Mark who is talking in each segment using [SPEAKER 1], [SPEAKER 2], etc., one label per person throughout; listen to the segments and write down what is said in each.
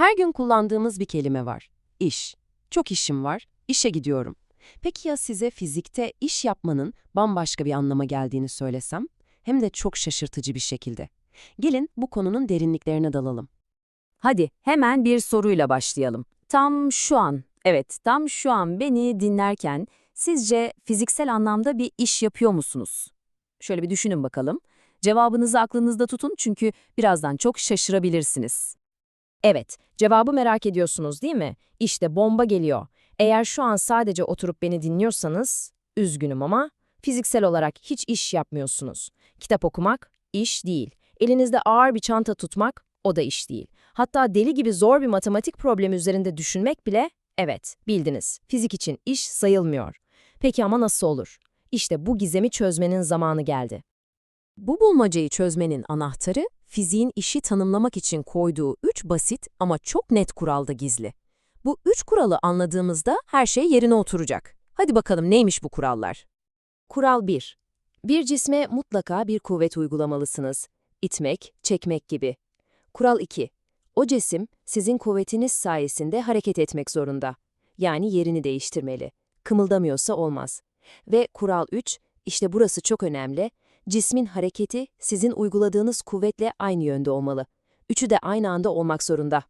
[SPEAKER 1] Her gün kullandığımız bir kelime var. İş. Çok işim var, işe gidiyorum. Peki ya size fizikte iş yapmanın bambaşka bir anlama geldiğini söylesem? Hem de çok şaşırtıcı bir şekilde. Gelin bu konunun derinliklerine dalalım.
[SPEAKER 2] Hadi hemen bir soruyla başlayalım. Tam şu an, evet tam şu an beni dinlerken sizce fiziksel anlamda bir iş yapıyor musunuz? Şöyle bir düşünün bakalım. Cevabınızı aklınızda tutun çünkü birazdan çok şaşırabilirsiniz. Evet, cevabı merak ediyorsunuz değil mi? İşte bomba geliyor. Eğer şu an sadece oturup beni dinliyorsanız, üzgünüm ama fiziksel olarak hiç iş yapmıyorsunuz. Kitap okumak iş değil. Elinizde ağır bir çanta tutmak o da iş değil. Hatta deli gibi zor bir matematik problemi üzerinde düşünmek bile, evet, bildiniz, fizik için iş sayılmıyor. Peki ama nasıl olur? İşte bu gizemi çözmenin zamanı geldi.
[SPEAKER 1] Bu bulmacayı çözmenin anahtarı, fiziğin işi tanımlamak için koyduğu üç basit ama çok net kuralda gizli. Bu üç kuralı anladığımızda her şey yerine oturacak. Hadi bakalım neymiş bu kurallar? Kural 1. Bir cisme mutlaka bir kuvvet uygulamalısınız. İtmek, çekmek gibi. Kural 2. O cisim sizin kuvvetiniz sayesinde hareket etmek zorunda. Yani yerini değiştirmeli. Kımıldamıyorsa olmaz. Ve kural 3, işte burası çok önemli. Cismin hareketi sizin uyguladığınız kuvvetle aynı yönde olmalı. Üçü de aynı anda olmak zorunda.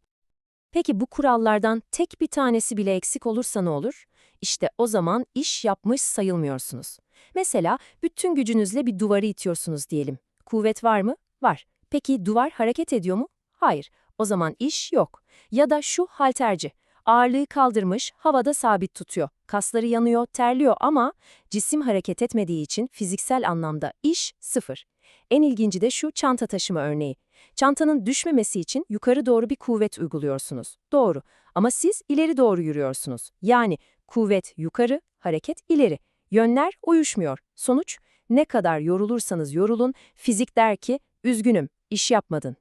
[SPEAKER 1] Peki bu kurallardan tek bir tanesi bile eksik olursa ne olur? İşte o zaman iş yapmış sayılmıyorsunuz. Mesela bütün gücünüzle bir duvarı itiyorsunuz diyelim. Kuvvet var mı? Var. Peki duvar hareket ediyor mu? Hayır. O zaman iş yok. Ya da şu halterci. Ağırlığı kaldırmış, havada sabit tutuyor. Kasları yanıyor, terliyor ama cisim hareket etmediği için fiziksel anlamda iş sıfır. En ilginci de şu çanta taşıma örneği. Çantanın düşmemesi için yukarı doğru bir kuvvet uyguluyorsunuz. Doğru. Ama siz ileri doğru yürüyorsunuz. Yani kuvvet yukarı, hareket ileri. Yönler uyuşmuyor. Sonuç, ne kadar yorulursanız yorulun, fizik der ki, üzgünüm, iş yapmadın.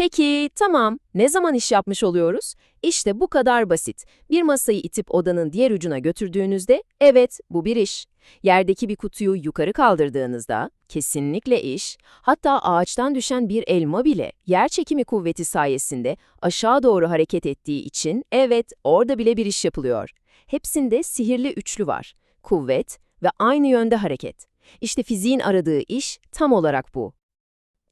[SPEAKER 1] Peki, tamam. Ne zaman iş yapmış oluyoruz? İşte bu kadar basit. Bir masayı itip odanın diğer ucuna götürdüğünüzde, evet, bu bir iş. Yerdeki bir kutuyu yukarı kaldırdığınızda, kesinlikle iş. Hatta ağaçtan düşen bir elma bile yer çekimi kuvveti sayesinde aşağı doğru hareket ettiği için, evet, orada bile bir iş yapılıyor. Hepsinde sihirli üçlü var. Kuvvet ve aynı yönde hareket. İşte fiziğin aradığı iş tam olarak bu.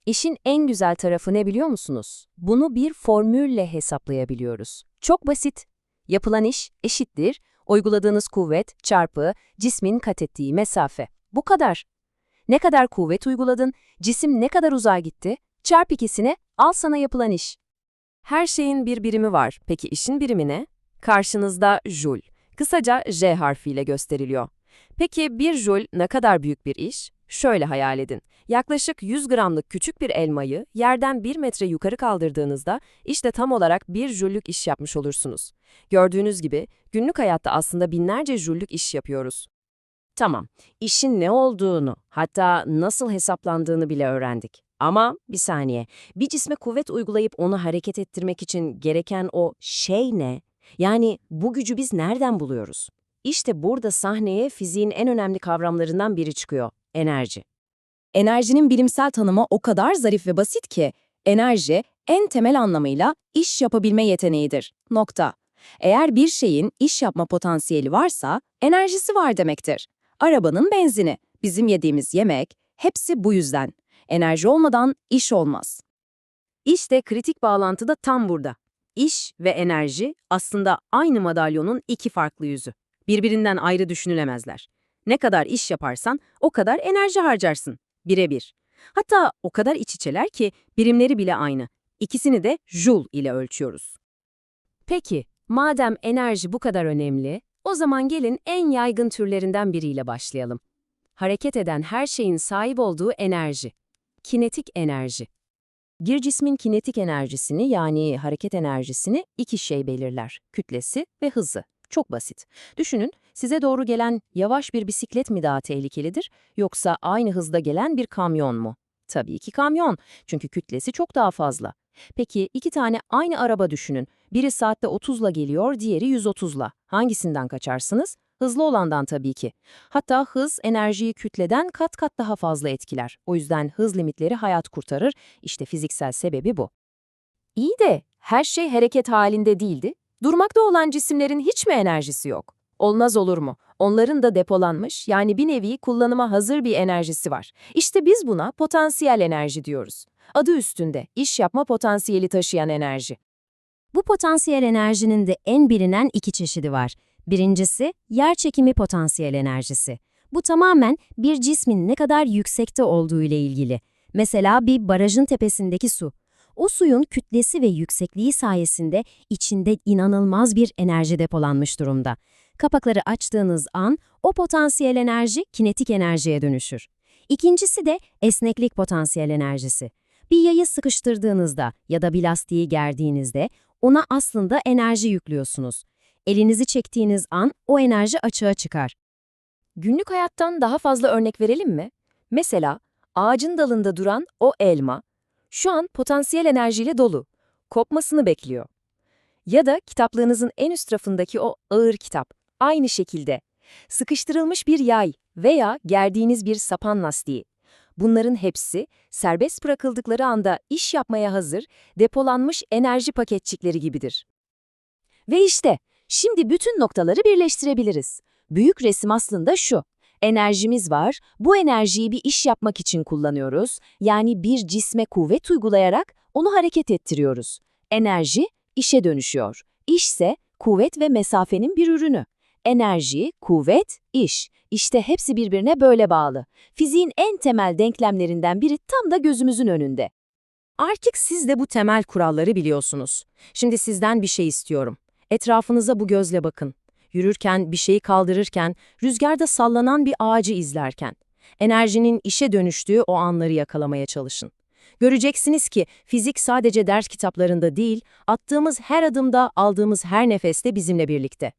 [SPEAKER 1] İşin en güzel tarafı ne biliyor musunuz? Bunu bir formülle hesaplayabiliyoruz. Çok basit. Yapılan iş eşittir, uyguladığınız kuvvet çarpı cismin kat ettiği mesafe. Bu kadar. Ne kadar kuvvet uyguladın, cisim ne kadar uzağa gitti, çarp ikisine, al sana yapılan iş. Her şeyin bir birimi var. Peki işin birimi ne? Karşınızda joule. Kısaca J harfiyle gösteriliyor. Peki bir joule ne kadar büyük bir iş? Şöyle hayal edin. Yaklaşık 100 gramlık küçük bir elmayı yerden 1 metre yukarı kaldırdığınızda işte tam olarak bir jüllük iş yapmış olursunuz. Gördüğünüz gibi günlük hayatta aslında binlerce jüllük iş yapıyoruz. Tamam, işin ne olduğunu, hatta nasıl hesaplandığını bile öğrendik. Ama bir saniye, bir cisme kuvvet uygulayıp onu hareket ettirmek için gereken o şey ne? Yani bu gücü biz nereden buluyoruz? İşte burada sahneye fiziğin en önemli kavramlarından biri çıkıyor, enerji.
[SPEAKER 2] Enerjinin bilimsel tanımı o kadar zarif ve basit ki, enerji en temel anlamıyla iş yapabilme yeteneğidir. Nokta. Eğer bir şeyin iş yapma potansiyeli varsa, enerjisi var demektir. Arabanın benzini, bizim yediğimiz yemek, hepsi bu yüzden. Enerji olmadan iş olmaz.
[SPEAKER 1] İşte kritik bağlantı da tam burada. İş ve enerji aslında aynı madalyonun iki farklı yüzü. Birbirinden ayrı düşünülemezler. Ne kadar iş yaparsan o kadar enerji harcarsın. Birebir. Hatta o kadar iç içeler ki birimleri bile aynı. İkisini de joule ile ölçüyoruz. Peki, madem enerji bu kadar önemli, o zaman gelin en yaygın türlerinden biriyle başlayalım. Hareket eden her şeyin sahip olduğu enerji. Kinetik enerji. Bir cismin kinetik enerjisini yani hareket enerjisini iki şey belirler. Kütlesi ve hızı. Çok basit. Düşünün, size doğru gelen yavaş bir bisiklet mi daha tehlikelidir, yoksa aynı hızda gelen bir kamyon mu? Tabii ki kamyon, çünkü kütlesi çok daha fazla. Peki iki tane aynı araba düşünün. Biri saatte 30'la geliyor, diğeri 130'la. Hangisinden kaçarsınız? Hızlı olandan tabii ki. Hatta hız enerjiyi kütleden kat kat daha fazla etkiler. O yüzden hız limitleri hayat kurtarır. İşte fiziksel sebebi bu. İyi de
[SPEAKER 2] her şey hareket halinde değildi. Durmakta olan cisimlerin hiç mi enerjisi yok? Olmaz olur mu? Onların da depolanmış, yani bir nevi kullanıma hazır bir enerjisi var. İşte biz buna potansiyel enerji diyoruz. Adı üstünde, iş yapma potansiyeli taşıyan enerji.
[SPEAKER 3] Bu potansiyel enerjinin de en bilinen iki çeşidi var. Birincisi, yer çekimi potansiyel enerjisi. Bu tamamen bir cismin ne kadar yüksekte olduğu ile ilgili. Mesela bir barajın tepesindeki su. O suyun kütlesi ve yüksekliği sayesinde içinde inanılmaz bir enerji depolanmış durumda. Kapakları açtığınız an o potansiyel enerji kinetik enerjiye dönüşür. İkincisi de esneklik potansiyel enerjisi. Bir yayı sıkıştırdığınızda ya da bir lastiği gerdiğinizde ona aslında enerji yüklüyorsunuz. Elinizi çektiğiniz an o enerji açığa çıkar.
[SPEAKER 2] Günlük hayattan daha fazla örnek verelim mi? Mesela ağacın dalında duran o elma şu an potansiyel enerjiyle dolu. Kopmasını bekliyor. Ya da kitaplığınızın en üst rafındaki o ağır kitap. Aynı şekilde. Sıkıştırılmış bir yay veya gerdiğiniz bir sapan lastiği. Bunların hepsi serbest bırakıldıkları anda iş yapmaya hazır, depolanmış enerji paketçikleri gibidir. Ve işte, şimdi bütün noktaları birleştirebiliriz. Büyük resim aslında şu. Enerjimiz var, bu enerjiyi bir iş yapmak için kullanıyoruz. Yani bir cisme kuvvet uygulayarak onu hareket ettiriyoruz. Enerji işe dönüşüyor. İşse kuvvet ve mesafenin bir ürünü. Enerji, kuvvet, iş. İşte hepsi birbirine böyle bağlı. Fiziğin en temel denklemlerinden biri tam da gözümüzün önünde.
[SPEAKER 1] Artık siz de bu temel kuralları biliyorsunuz. Şimdi sizden bir şey istiyorum. Etrafınıza bu gözle bakın. Yürürken, bir şeyi kaldırırken, rüzgarda sallanan bir ağacı izlerken. Enerjinin işe dönüştüğü o anları yakalamaya çalışın. Göreceksiniz ki fizik sadece ders kitaplarında değil, attığımız her adımda, aldığımız her nefeste bizimle birlikte.